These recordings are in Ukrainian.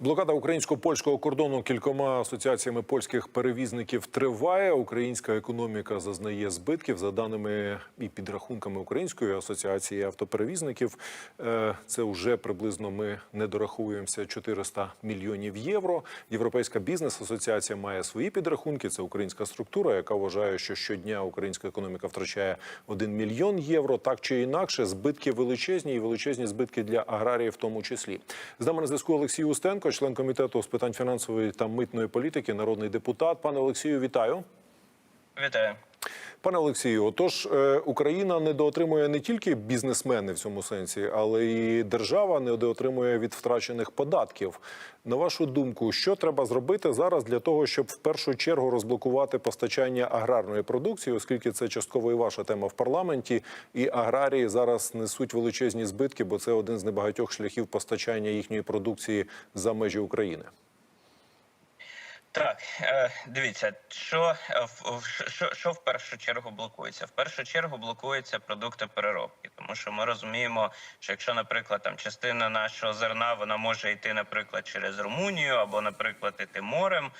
Блокада українсько-польського кордону кількома асоціаціями польських перевізників триває. Українська економіка зазнає збитків за даними і підрахунками Української асоціації автоперевізників. е, Це вже приблизно ми не дорахуємося 400 мільйонів євро. Європейська бізнес-асоціація має свої підрахунки. Це українська структура, яка вважає, що щодня українська економіка втрачає 1 мільйон євро. Так чи інакше, збитки величезні і величезні збитки для аграріїв, в тому числі. З нами на зв'язку Олексій Устенко, член комітету з питань фінансової та митної політики, народний депутат. Пане Олексію, вітаю. Вітаю. Пане Олексію, отож, е, Україна недоотримує не тільки бізнесмени в цьому сенсі, але і держава недоотримує від втрачених податків. На вашу думку, що треба зробити зараз для того, щоб в першу чергу розблокувати постачання аграрної продукції, оскільки це частково і ваша тема в парламенті, і аграрії зараз несуть величезні збитки, бо це один з небагатьох шляхів постачання їхньої продукції за межі України. Так, е, дивіться, що, е, в- що, що в першу чергу блокується? В першу чергу блокуються продукти переробки, тому що ми розуміємо, що якщо, наприклад, там частина нашого зерна вона може йти, наприклад, через Румунію, або, наприклад, йти морем,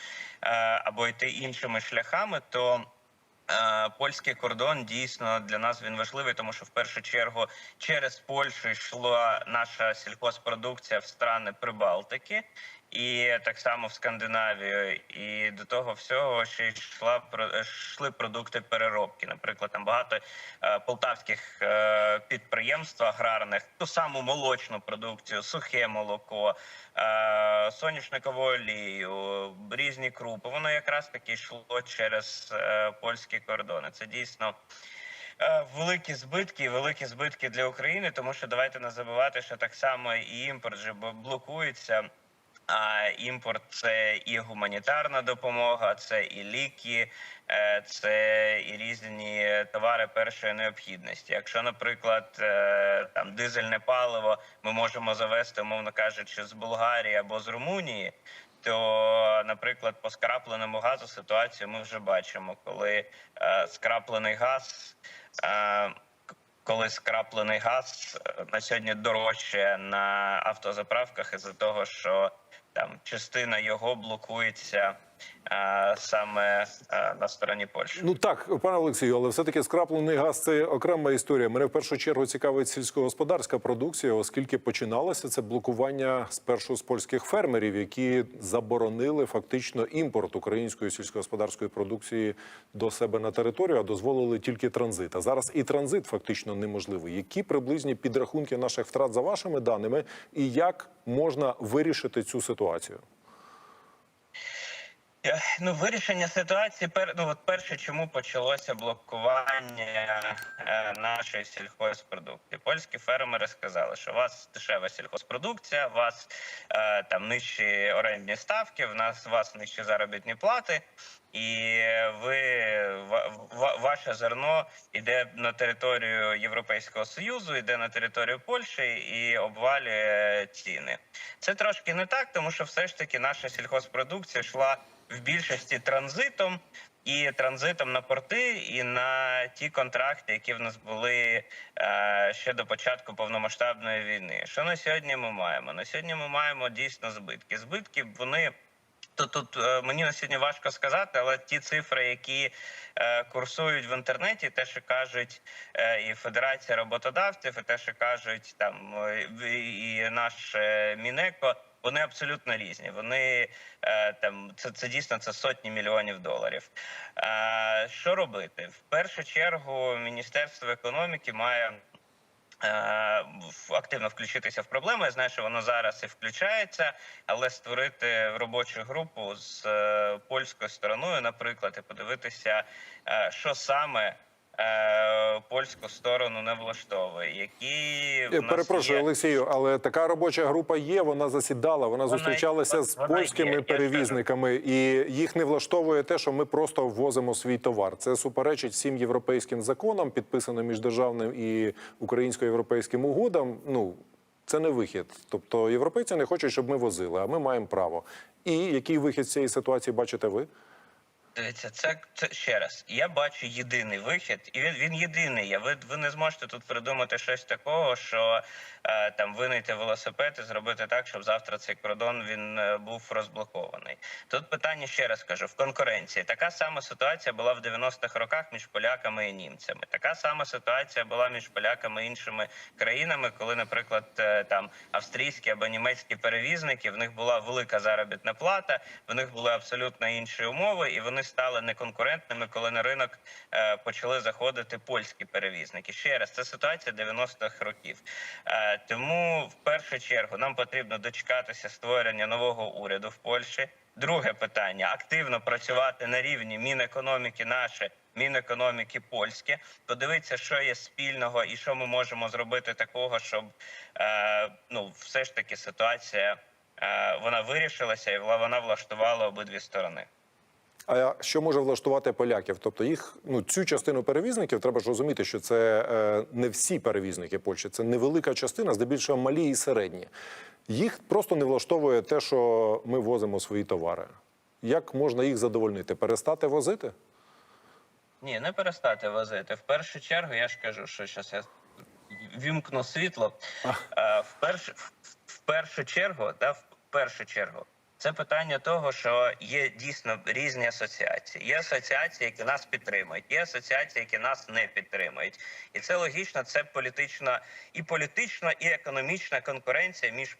е, або йти іншими шляхами, то Польський кордон дійсно для нас він важливий, тому що в першу чергу через Польщу йшла наша сільхозпродукція в страни Прибалтики. І так само в Скандинавію, і до того всього ще йшла йшли продукти переробки. Наприклад, там багато е, полтавських е, підприємств аграрних, ту саму молочну продукцію, сухе молоко, е, соняшникову олію, різні крупи. Воно якраз таки йшло через польські кордони. Це дійсно. Великі збитки, великі збитки для України, тому що давайте не забувати, що так само і імпорт же блокується. А імпорт це і гуманітарна допомога, це і ліки, е, це і різні товари першої необхідності. Якщо, наприклад, е, там дизельне паливо ми можемо завести, умовно кажучи, з Болгарії або з Румунії. То, наприклад, по скрапленому газу ситуацію ми вже бачимо, коли е, скраплений газ, коли скраплений газ на сьогодні дорожче на автозаправках із-за того, що там частина його блокується саме е, на стороні Польщі. Ну так, пане Олексію, але все-таки скраплений газ це окрема історія. Мене в першу чергу цікавить сільськогосподарська продукція, оскільки починалося це блокування спершу з польських фермерів, які заборонили фактично імпорт української сільськогосподарської продукції до себе на територію, а дозволили тільки транзит. А зараз і транзит фактично неможливий. Які приблизні підрахунки наших втрат за вашими даними, і як можна вирішити цю ситуацію? Е, Ну, вирішення ситуації пер... ну, от перше, чому почалося блокування е, нашої сільхозпродукції. Польські фермери сказали, що у вас дешева сільхозпродукція, у вас е, там нижчі орендні ставки, в нас у вас нижчі заробітні плати, і ви ва- ва- ваше зерно йде на територію Європейського союзу, йде на територію Польщі і обвалює ціни. Це трошки не так, тому що все ж таки наша сільхозпродукція йшла в більшості транзитом. І транзитом на порти, і на ті контракти, які в нас були е, ще до початку повномасштабної війни. Що на сьогодні ми маємо? На сьогодні ми маємо дійсно збитки. Збитки вони то тут е, мені на сьогодні важко сказати, але ті цифри, які е, курсують в інтернеті, те, що кажуть е, і Федерація роботодавців, і те, що кажуть там і наш Мінеко. Вони абсолютно різні. Вони там це, це дійсно це сотні мільйонів доларів. Що робити? В першу чергу Міністерство економіки має активно включитися в проблему. Я знаю, що воно зараз і включається, але створити робочу групу з е, польською стороною, наприклад, і подивитися, е, що саме. Е, Польську сторону не влаштовує, які в нас перепрошую, є... Олексію, але така робоча група є. Вона засідала. Вона, Вона зустрічалася є, з польськими є, перевізниками, і їх не влаштовує те, що ми просто ввозимо свій товар. Це суперечить всім європейським законам, підписаним між державним і українсько-європейським угодам. Ну це не вихід. Тобто європейці не хочуть, щоб ми возили, а ми маємо право. І який вихід з цієї ситуації бачите ви? Дивіться, це, це ще раз. Я бачу єдиний вихід, і він він єдиний. є. Ви ви не зможете тут придумати щось такого, що там винайти велосипед і зробити так, щоб завтра цей кордон він е, був розблокований. Тут питання ще раз кажу: в конкуренції така сама ситуація була в 90-х роках між поляками і німцями. Така сама ситуація була між поляками і іншими країнами, коли, наприклад, е, там австрійські або німецькі перевізники в них була велика заробітна плата, в них були абсолютно інші умови, і вони стали неконкурентними, коли на ринок е, почали заходити польські перевізники. Ще раз, це ситуація 90-х років. Тому в першу чергу нам потрібно дочекатися створення нового уряду в Польщі. Друге питання активно працювати на рівні Мінекономіки наше, Мінекономіки польське, подивитися, що є спільного і що ми можемо зробити такого, щоб е, ну все ж таки ситуація е, вона вирішилася і вона влаштувала обидві сторони. А що може влаштувати поляків? Тобто їх ну цю частину перевізників треба ж розуміти, що це е, не всі перевізники Польщі, це невелика частина, здебільшого малі і середні. Їх просто не влаштовує те, що ми возимо свої товари. Як можна їх задовольнити? Перестати возити? Ні, не перестати возити. В першу чергу я ж кажу, що зараз я вімкну світло. Е, В першу, в першу чергу, да, в першу чергу, це питання того, що є дійсно різні асоціації. Є асоціації, які нас підтримують, є асоціації, які нас не підтримують. І це логічно, це політична і політична, і економічна конкуренція між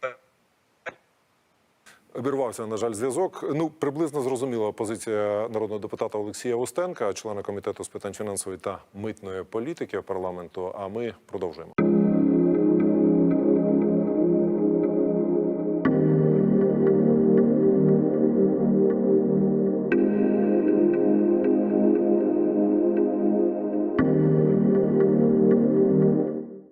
Обірвався, на жаль, зв'язок. Ну, приблизно зрозуміла позиція народного депутата Олексія Устенка, члена комітету з питань фінансової та митної політики парламенту. А ми продовжуємо.